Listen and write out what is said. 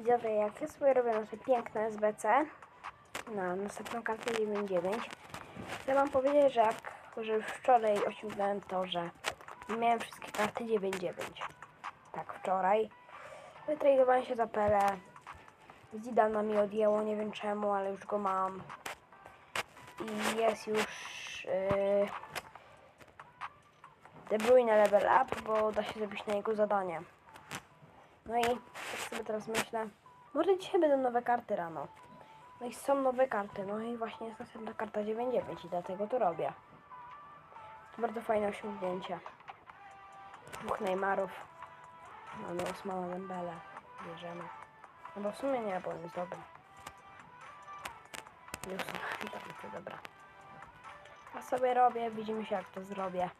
Widzowie, jak ja sobie robię nasze piękne SBC na następną kartę 9.9, chcę wam powiedzieć, że jak że wczoraj osiągnąłem to, że miałem wszystkie karty 9.9. Tak, wczoraj. Wytradowałem się za Pele. Zidana mi odjęło, nie wiem czemu, ale już go mam. I jest już yy, De Bruyne level up, bo da się zrobić na jego zadanie. No i sobie teraz myślę, może dzisiaj będą nowe karty rano. No i są nowe karty, no i właśnie jest następna karta 9.9 i dlatego to robię. To bardzo fajne osiągnięcie. Dwóch Neymarów. Mamy Osmana Dembele. Bierzemy. No bo w sumie nie, bo on jest dobry. Tablicy, dobra. A sobie robię, widzimy się jak to zrobię.